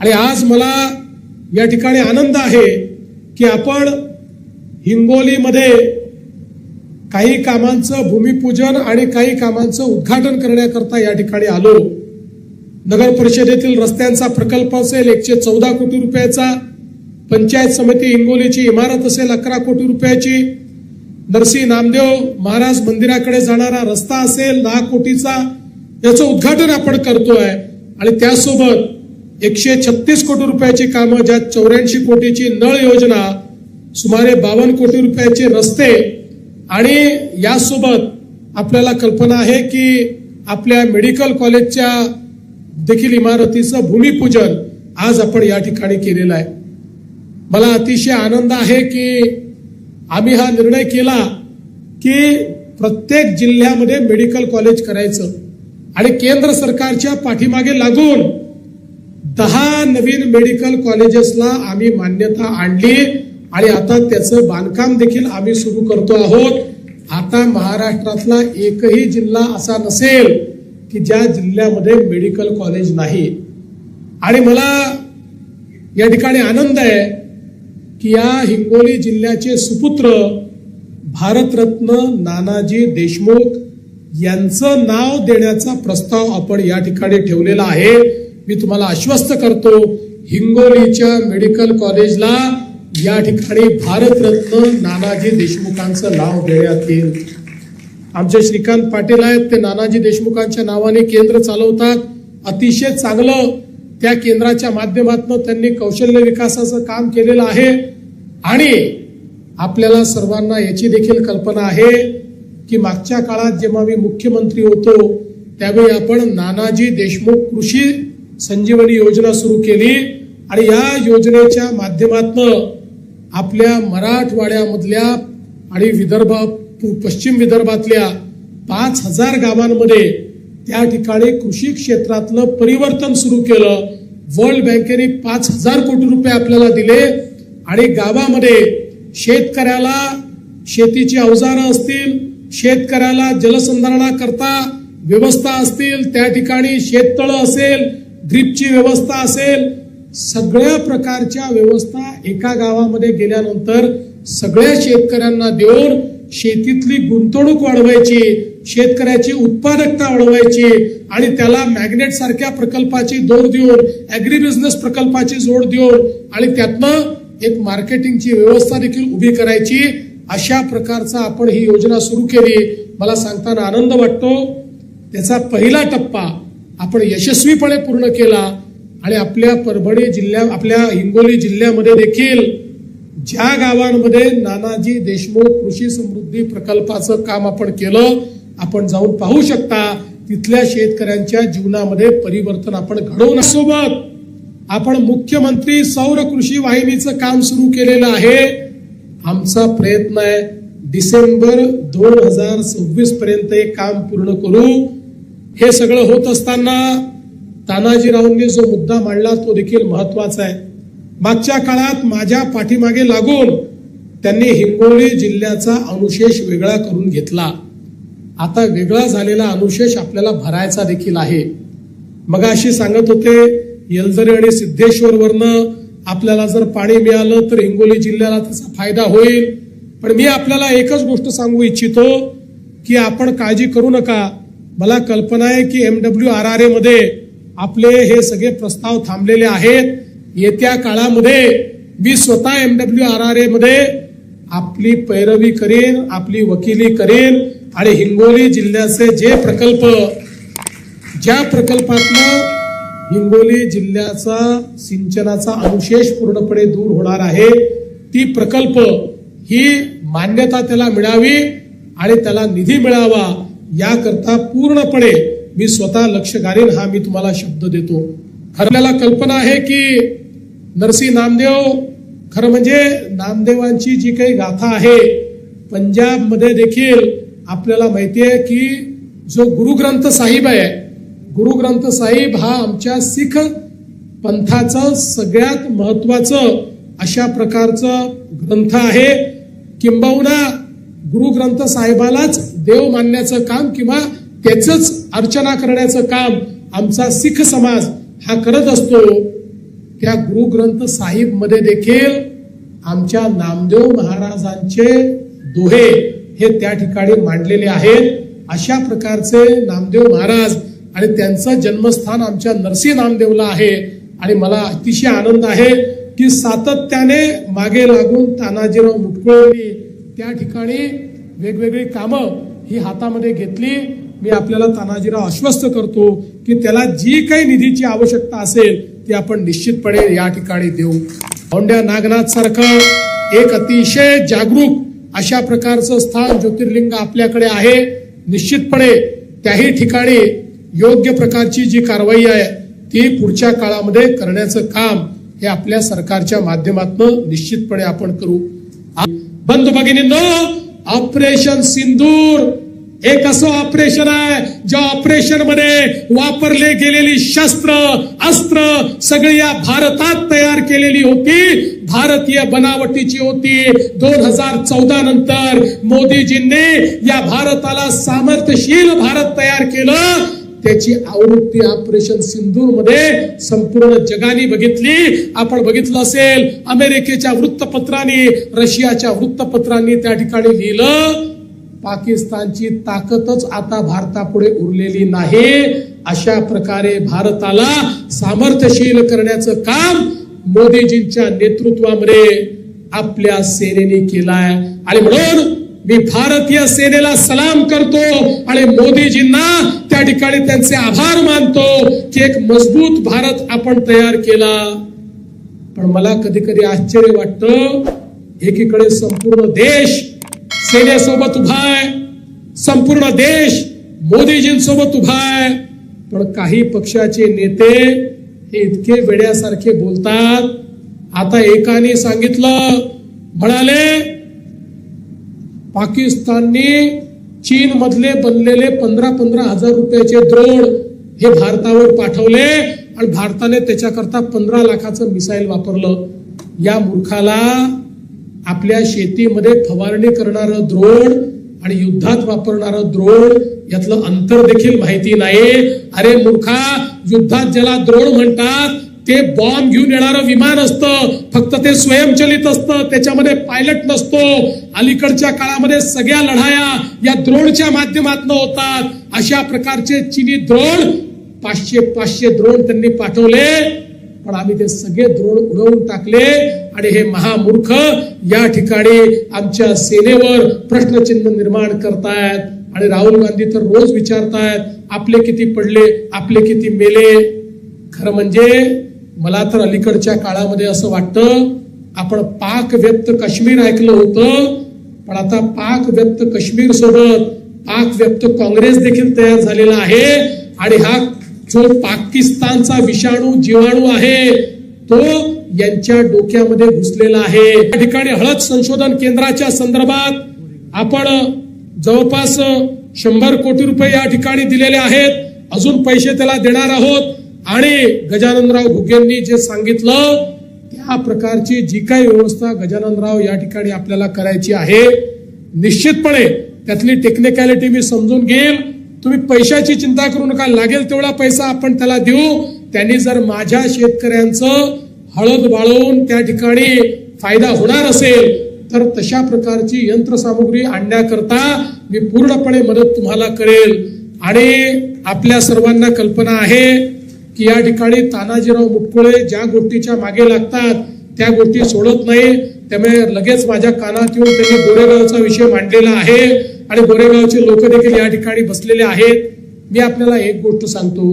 आणि आज मला या ठिकाणी आनंद आहे की आपण हिंगोलीमध्ये काही कामांचं भूमिपूजन आणि काही कामांचं उद्घाटन करण्याकरता या ठिकाणी आलो. नगर परिषदेतील रस्त्यांचा प्रकल्प असेल एकशे चौदा कोटी रुपयाचा. पंचायत समिती हिंगोलीची इमारत असेल अकरा कोटी रुपयाची. नरसी नामदेव महाराज मंदिराकडे जाणारा रस्ता असेल दहा कोटीचा. याचं उद्घाटन आपण करतोय. आणि त्यासोबत एकशे छत्तीस कोटी रुपयाची कामं ज्यात चौऱ्याऐंशी कोटीची नळ योजना सुमारे बावन्न कोटी रुपयाचे रस्ते आणि यासोबत आपल्याला कल्पना आहे की आपल्या मेडिकल कॉलेजच्या देखील इमारतीचं भूमिपूजन आज आपण या ठिकाणी केलेलं आहे. मला अतिशय आनंद आहे की आम्ही हा निर्णय केला की प्रत्येक जिल्ह्यामध्ये मेडिकल कॉलेज करायचं आणि केंद्र सरकारच्या पाठीमागे लागून दहा नवीन मेडिकल कॉलेजेसला आम्ही मान्यता आणली आणि आता त्याचं बांधकाम देखील आम्ही सुरू करतो आहोत. आता महाराष्ट्रातला एकही जिल्हा असा नसेल की ज्या जिल्ह्यामध्ये मेडिकल कॉलेज नाही. आणि मला या ठिकाणी आनंद आहे की या हिंगोली जिल्ह्याचे सुपुत्र भारतरत्न नानाजी देशमुख यांचं नाव देण्याचा प्रस्ताव आपण या ठिकाणी ठेवलेला आहे. मी तुम्हाला आश्वस्त करतो हिंगोलीच्या मेडिकल कॉलेजला या ठिकाणी भारतरत्न नानाजी देशमुखांचं नाव देण्यात येईल. आमचे श्रीकांत पाटील आहेत ते नानाजी देशमुखांच्या नावाने केंद्र चालवतात. अतिशय चांगलं त्या केंद्राच्या माध्यमातून त्यांनी कौशल्य विकासाचं काम केलेलं आहे. आणि आपल्याला सर्वांना याची देखील कल्पना आहे की मागच्या काळात जेव्हा मी मुख्यमंत्री होतो त्यावेळी आपण नानाजी देशमुख कृषी संजीवनी योजना सुरू केली आणि या योजनेच्या माध्यमातून आपल्या मराठवाड्यामधल्या आणि विदर्भ पश्चिम विदर्भातल्या पाच हजार गावांमध्ये त्या ठिकाणी कृषी क्षेत्रातलं परिवर्तन सुरू केलं. वर्ल्ड बँकेने पाच हजार कोटी रुपये आपल्याला दिले आणि गावामध्ये शेतकऱ्याला शेतीची अवजारं असतील शेतकऱ्याला जलसंधारणा करता व्यवस्था असतील त्या ठिकाणी शेततळं असेल ड्रीपची व्यवस्था असेल सगळ्या प्रकारच्या व्यवस्था एका गावामध्ये गेल्यानंतर सगळ्या शेतकऱ्यांना देऊन शेतीतली गुंतवणूक वाढवायची शेतकऱ्याची उत्पादकता वाढवायची आणि त्याला मॅग्नेट सारख्या प्रकल्पाची जोड देऊन अॅग्री बिझनेस प्रकल्पाची जोड देऊन आणि त्यातनं एक मार्केटिंगची व्यवस्था देखील उभी करायची. अशा प्रकारचा आपण ही योजना सुरू केली. मला सांगताना आनंद वाटतो. त्याचा पहिला टप्पा आपण यशस्वीपणे पूर्ण केला आणि आपल्या परभणी जिल्ह्या आपल्या हिंगोली जिल्ह्यामध्ये देखील ज्या गावांमध्ये नानाजी देशमुख कृषी समृद्धी प्रकल्पाचं काम आपण केलं आपण जाऊन पाहू शकता तिथल्या शेतकऱ्यांच्या जीवनामध्ये परिवर्तन आपण घडवून सोबत आपण मुख्यमंत्री सौर कृषी वाहिनीचं काम सुरू केलेलं आहे. आमचा प्रयत्न आहे डिसेंबर दोन हजार सव्वीस पर्यंत हे काम पूर्ण करू. हे सगळं होत असताना तानाजीरावांनी जो मुद्दा मांडला तो देखील महत्त्वाचा आहे. मागच्या काळात माझ्या पाठीमागे लागून त्यांनी हिंगोली जिल्ह्याचा अनुशेष वेगळा करून घेतला. आता वेगळा झालेला अनुशेष आपल्याला भरायचा देखील आहे. मग अशी सांगत होते येलदरी आणि सिद्धेश्वर वरनं आपल्याला जर पाणी मिळालं तर हिंगोली जिल्ह्याला त्याचा फायदा होईल. पण मी आपल्याला एकच गोष्ट सांगू इच्छितो की आपण काळजी करू नका. मला कल्पना आहे की एमडब्ल्यू आर आरमध्ये आपले हे सगळे प्रस्ताव थांबलेले आहेत. येत्या काळामध्ये मी स्वतः एमडब्ल्यू आर आर एमध्ये मध्ये आपली पैरवी करेन आपली वकिली करेन आणि हिंगोली जिल्ह्याचे जे प्रकल्प ज्या प्रकल्पातनं हिंगोली जिल्ह्याचा सिंचनाचा अनुशेष पूर्णपणे दूर होणार आहे ती प्रकल्प ही मान्यता त्याला मिळावी आणि त्याला निधी मिळावा. याकरता पूर्णपणे मी स्वतः लक्ष घालीन हा मी तुम्हाला शब्द देतो. खरं कल्पना आहे की नरसी नामदेव खरं म्हणजे नामदेवांची जी काही गाथा आहे पंजाबमध्ये देखील आपल्याला माहिती आहे की जो गुरुग्रंथ साहिब आहे गुरुग्रंथ साहिब हा आमच्या सिख पंथाचं सगळ्यात महत्वाचं अशा प्रकारचं ग्रंथ आहे. किंबहुना गुरुग्रंथ साहेबालाच देव मानण्याचं काम किंवा त्याच अर्चना करण्याचं काम आमचा सिख समाज हा करत असतो त्या गुरुग्रंथ साहिबमध्ये देखील आमच्या नामदेव महाराजांचे दोहे हे त्या ठिकाणी मांडलेले आहेत. अशा प्रकारचे नामदेव महाराज आणि त्यांचं जन्मस्थान आमच्या नरसी नामदेवला आहे आणि मला अतिशय आनंद आहे की सातत्याने मागे लागून तानाजीराव मुटकुळेंनी त्या ठिकाणी वेगवेगळी कामं ही हातामध्ये घेतली. मी आपल्याला तानाजीराव आश्वस्त करतो की त्याला जी काही निधीची आवश्यकता असेल ती आपण निश्चितपणे या ठिकाणी देऊ. औंड्या नागनाथ सारखं एक अतिशय जागरूक अशा प्रकारचं स्थान ज्योतिर्लिंग आपल्याकडे आहे. निश्चितपणे त्याही ठिकाणी योग्य प्रकारची जी कारवाई आहे ती पुढच्या काळामध्ये करण्याचं काम हे आपल्या सरकारच्या माध्यमातून निश्चितपणे आपण करू. बंधू भगिनींनो ऑपरेशन सिंदूर. एक असं ऑपरेशन आहे? ज्या ऑपरेशनमध्ये वापरले गेलेली शस्त्र अस्त्र सगळी या भारतात तयार केलेली होती. भारतीय बनावटीची होती. दोन हजार चौदा नंतर मोदीजींनी या भारताला सामर्थ्यशील भारत तयार केलं. त्याची आवृत्ती ऑपरेशन सिंदूरमध्ये संपूर्ण जगाने बघितली. आपण बघितलं असेल अमेरिकेच्या वृत्तपत्रांनी रशियाच्या वृत्तपत्रांनी त्या ठिकाणी लिहिलं पाकिस्तानची ताकदच आता भारतापुढे उरलेली नाही. अशा प्रकारे भारताला सामर्थ्यशील करण्याचं काम मोदीजींच्या नेतृत्वामध्ये आपल्या सेनेने केलाय. आणि म्हणून मी भारतीय सेनेला सलाम करतो आणि मोदीजींना त्या ठिकाणी त्यांचे आभार मानतो की एक मजबूत भारत आपण तयार केला. पण मला कधी कधी आश्चर्य वाटतं एकीकडे संपूर्ण देश सेनेसोबत उभा आहे संपूर्ण देश मोदीजींसोबत उभा आहे पण काही पक्षाचे नेते हे इतके वेड्यासारखे बोलतात. आता एकाने सांगितलं म्हणाले पाकिस्तानने चीन मधले बनलेले पंधरा पंधरा हजार रुपयाचे द्रोण हे भारतावर पाठवले आणि भारताने त्याच्याकरता पंधरा लाखाचं मिसाईल वापरलं. या मूर्खाला आपल्या शेतीमध्ये फवारणी करणारं द्रोण आणि युद्धात वापरणारं द्रोण यातलं अंतर देखील माहिती नाही अरे मूर्खा युद्धात ज्याला द्रोण म्हणतात ते बॉम्ब घेऊन येणारं विमान असतं. फक्त ते स्वयंचलित असतं. त्याच्यामध्ये पायलट नसतो. अलीकडच्या काळामध्ये सगळ्या लढाया या द्रोणच्या माध्यमातून होतात. अशा प्रकारचे चिनी द्रोण पाचशे पाचशे द्रोण त्यांनी पाठवले. पण आम्ही ते सगळे द्रोण उडवून टाकले. आणि हे महामूर्ख या ठिकाणी आमच्या सेनेवर प्रश्नचिन्ह निर्माण करतायत. आणि राहुल गांधी तर रोज विचारतायत आपले किती पडले आपले किती मेले? खरं म्हणजे मला तर अलीकडच्या काळामध्ये असं वाटतं आपण पाक व्यक्त काश्मीर ऐकलं होतं पण आता पाक व्यक्त काश्मीर सोबत पाक व्यक्त काँग्रेस देखील तयार झालेला आहे. आणि हा जो पाकिस्तानचा विषाणू जीवाणू आहे तो यांच्या डोक्यामध्ये घुसलेला आहे. या ठिकाणी हळद संशोधन केंद्राच्या संदर्भात आपण जवळपास शंभर कोटी रुपये या ठिकाणी दिलेले आहेत. अजून पैसे त्याला देणार आहोत. आणि गजाननराव घुगेंनी जे सांगितलं त्या प्रकारची जी काही व्यवस्था गजाननराव या ठिकाणी आपल्याला करायची आहे निश्चितपणे त्यातली टेक्निकॅलिटी मी समजून घेईल. तुम्ही पैशाची चिंता करू नका लागेल तेवढा पैसा आपण त्याला देऊ. त्यांनी जर माझ्या शेतकऱ्यांचं हळद वाळवून त्या ठिकाणी फायदा होणार असेल तर तशा प्रकारची यंत्रसामुग्री आणण्याकरता मी पूर्णपणे मदत तुम्हाला करेल. आणि आपल्या सर्वांना कल्पना आहे की या ठिकाणी तानाजीराव मुटकुळे ज्या गोष्टीच्या मागे लागतात त्या गोष्टी सोडत नाही. त्यामुळे लगेच माझ्या कानात येऊन त्यांनी गोरेगावचा विषय मांडलेला आहे आणि गोरेगावचे लोक देखील या ठिकाणी बसलेले आहेत. मी आपल्याला एक गोष्ट सांगतो.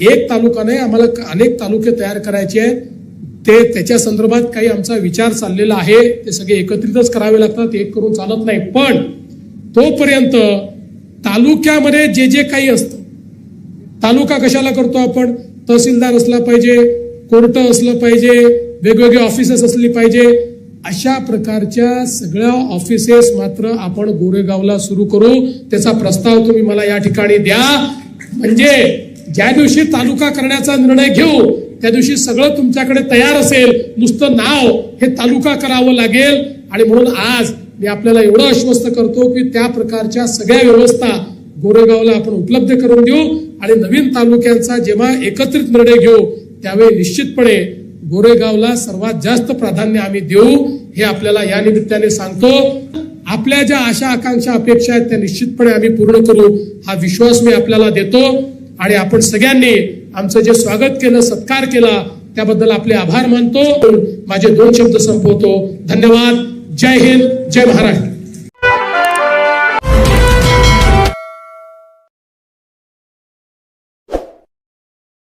एक तालुका नाही आम्हाला अनेक तालुके तयार करायचे आहेत. ते त्याच्या संदर्भात काही आमचा विचार चाललेला आहे. ते सगळे एकत्रितच करावे लागतात एक करून चालत नाही. पण तोपर्यंत तालुक्यामध्ये जे जे काही असतं तालुका कशाला करतो आपण? तहसीलदार असला पाहिजे कोर्ट असलं पाहिजे वेगवेगळे ऑफिसेस असली पाहिजे. अशा प्रकारच्या सगळ्या ऑफिसेस मात्र आपण गोरेगावला सुरू करू. त्याचा प्रस्ताव तुम्ही मला या ठिकाणी द्या. म्हणजे ज्या दिवशी तालुका करण्याचा निर्णय घेऊ त्या दिवशी सगळं तुमच्याकडे तयार असेल. नुसतं नाव हे तालुका करावं लागेल. आणि म्हणून आज मी आपल्याला एवढं आश्वस्त करतो की त्या प्रकारच्या सगळ्या व्यवस्था गोरेगावला आपण उपलब्ध करून देऊ. आणि नवीन तालुक्यांचा जेव्हा एकत्रित निर्णय घेऊ त्यावेळी निश्चितपणे गोरेगावला सर्वात जास्त प्राधान्य आम्ही देऊ हे आपल्याला या निमित्ताने सांगतो. आपल्या ज्या आशा आकांक्षा अपेक्षा आहेत त्या निश्चितपणे आम्ही पूर्ण करू हा विश्वास मी आपल्याला देतो. आणि आपण सगळ्यांनी आमचं जे स्वागत केलं सत्कार केला त्याबद्दल आपले आभार मानतो. माझे दोन शब्द संपवतो. धन्यवाद. जय हिंद. जय महाराष्ट्र.